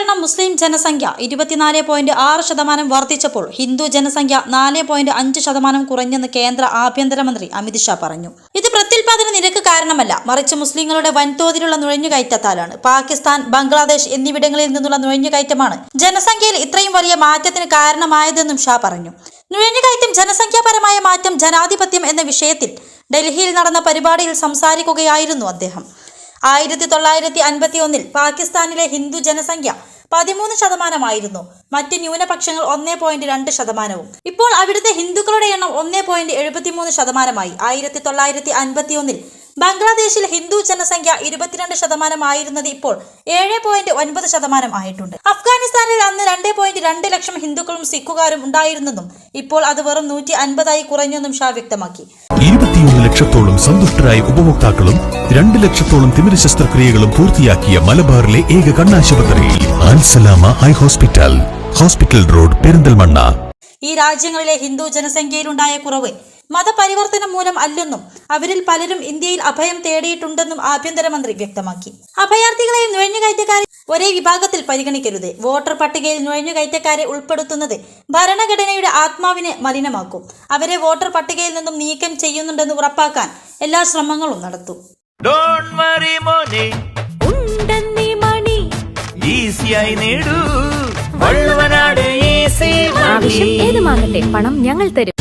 കാരണം മുസ്ലിം ജനസംഖ്യ ഇരുപത്തിനാല് പോയിന്റ് ആറ് ശതമാനം വർദ്ധിച്ചപ്പോൾ ഹിന്ദു ജനസംഖ്യ നാല് പോയിന്റ് അഞ്ച് ശതമാനം കുറഞ്ഞെന്ന് കേന്ദ്ര ആഭ്യന്തരമന്ത്രി അമിത്ഷാ പറഞ്ഞു. ഇത് പ്രത്യുൽപാദന നിരക്ക് കാരണമല്ല മറിച്ച് മുസ്ലിങ്ങളുടെ വൻതോതിലുള്ള നുഴഞ്ഞുകയറ്റത്താലാണ്. പാകിസ്ഥാൻ ബംഗ്ലാദേശ് എന്നിവിടങ്ങളിൽ നിന്നുള്ള നുഴഞ്ഞുകയറ്റമാണ് ജനസംഖ്യയിൽ ഇത്രയും വലിയ മാറ്റത്തിന് കാരണമായതെന്നും ഷാ പറഞ്ഞു. നുഴഞ്ഞുകയറ്റം ജനസംഖ്യാപരമായ മാറ്റം ജനാധിപത്യം എന്ന വിഷയത്തിൽ ഡൽഹിയിൽ നടന്ന പരിപാടിയിൽ സംസാരിക്കുകയായിരുന്നു അദ്ദേഹം. ആയിരത്തി തൊള്ളായിരത്തി അൻപത്തി ഒന്നിൽ പാകിസ്ഥാനിലെ ഹിന്ദു ജനസംഖ്യ പതിമൂന്ന് ശതമാനമായിരുന്നു. മറ്റ് ന്യൂനപക്ഷങ്ങൾ ഒന്നേ പോയിന്റ് രണ്ട് ശതമാനവും. ഇപ്പോൾ അവിടുത്തെ ഹിന്ദുക്കളുടെ എണ്ണം ഒന്നേ പോയിന്റ് എഴുപത്തിമൂന്ന് ശതമാനമായി. ആയിരത്തി തൊള്ളായിരത്തി അൻപത്തി ഒന്നിൽ ബംഗ്ലാദേശിൽ ഹിന്ദു ജനസംഖ്യ ഇരുപത്തിരണ്ട് ശതമാനമായിരുന്നത് ഇപ്പോൾ ഏഴ് പോയിന്റ് ഒൻപത് ശതമാനം ആയിട്ടുണ്ട്. അഫ്ഗാനിസ്ഥാനിൽ അന്ന് രണ്ട് പോയിന്റ് രണ്ട് ലക്ഷം ഹിന്ദുക്കളും സിഖുകാരും ഉണ്ടായിരുന്നെന്നും ഇപ്പോൾ അത് വെറും നൂറ്റി അൻപതായി കുറഞ്ഞെന്നും ഷാ വ്യക്തമാക്കി. ഇരുപത്തിയൊന്ന് ലക്ഷത്തോളം സന്തുഷ്ടരായ ഉപഭോക്താക്കളും രണ്ട് ലക്ഷത്തോളം തിമിര ശസ്ത്രക്രിയകളും പൂർത്തിയാക്കിയ മലബാറിലെ ഏക കണ്ണാശുപത്രി Al Salama eye hospital hospital road Perinthalmanna. ഈ രാജ്യങ്ങളിലെ ഹിന്ദു ജനസംഖ്യയിലുണ്ടായ കുറവ് മതപരിവർത്തനം മൂലം അല്ലെന്നും അവരിൽ പലരും ഇന്ത്യയിൽ അഭയം തേടിയിട്ടുണ്ടെന്നും ആഭ്യന്തരമന്ത്രി വ്യക്തമാക്കി. അഭയാർത്ഥികളെയും നുഴഞ്ഞുകയറ്റക്കാരെ ഒരേ വിഭാഗത്തിൽ പരിഗണിക്കരുത്. വോട്ടർ പട്ടികയിൽ നുഴഞ്ഞുകയറ്റക്കാരെ ഉൾപ്പെടുത്തുന്നത് ഭരണഘടനയുടെ ആത്മാവിനെ മലിനമാക്കും. അവരെ വോട്ടർ പട്ടികയിൽ നിന്നും നീക്കം ചെയ്യുന്നുണ്ടെന്ന് ഉറപ്പാക്കാൻ എല്ലാ ശ്രമങ്ങളും നടത്തും. ഏത് മാങ്ങട്ടെ മോനെ. ഉണ്ടെന്നീ മണി. ഈസിയായി നേടൂ. വള്ളുവനാട് ഈസി ആവശ്യം ഏതുമാകട്ടെ പണം ഞങ്ങൾ തരും.